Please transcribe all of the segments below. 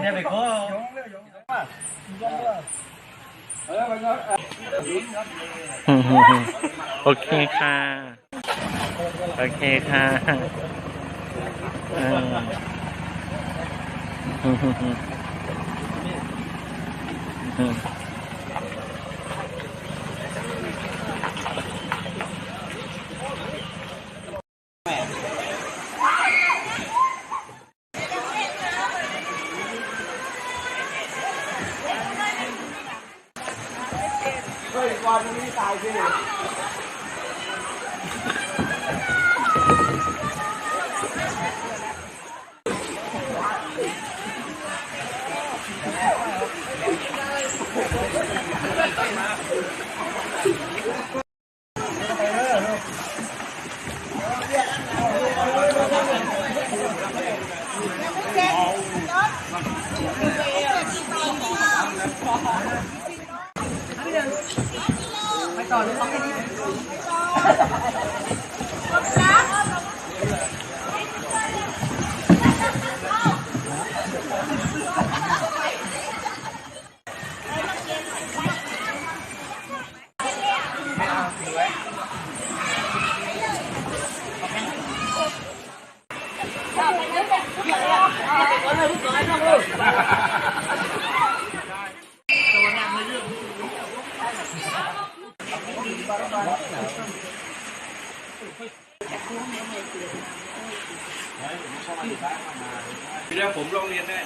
เดี๋ยไปขอโอเคค่ะ โอเคค่ะอืม ตายสิ Rồi nó không đi. Hãy เดี๋ยกผมลองเรียนได้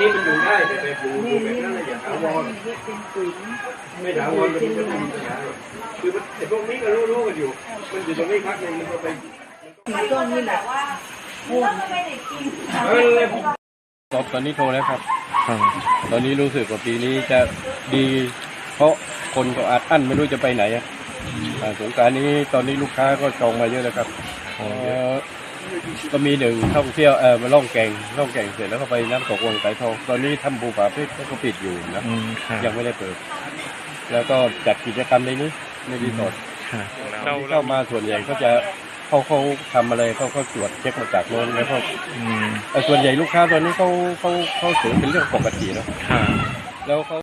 นี้มันอยู่ได้แต่แบบอยู่อยู่แบบนั้นเลยอย่าถาวรไม่ถาวรมันจะมีปัญหาคือมันไอ้พวกนี้ก็รู้รู้กันอยู่ มันอยู่ตรงนี้พักหนึงมันก็ไปเออครับตอนนี้โทรแล้วครับ ตอนนี้รู้สึกว่าปีนี้จะดี เพราะคนก็อัดอั้นไม่รู้จะไปไหนอะอ่าสงกรารนี้ตอนนี้ลูกค้าก็จองมาเยอะแล้วครับเอ่อ ก็มีหนึ่งท่องเที่ยวเออมาล่องแก่งล่องแก่งเสร็จแล้วก็ไปน้ำตกวังไก่ทองตอนนี้ทำบูป่าเพชรก็ปิดอยู่นะอืมค่ะยังไม่ได้เปิด แล้วก็จัดกิจกรรมในนี้ในรีสอร์ทค่ะที่เข้ามาส่วนใหญ่ก็จะเขาเขาทำอะไรเขาเขาตรวจเช็คมาจากโน้นแล้วก็อืมแต่ส่วนใหญ่ลูกค้าตอนนี้เขาเขาเขาถือเป็นเรื่องปกติเนาะค่ะแล้วเขา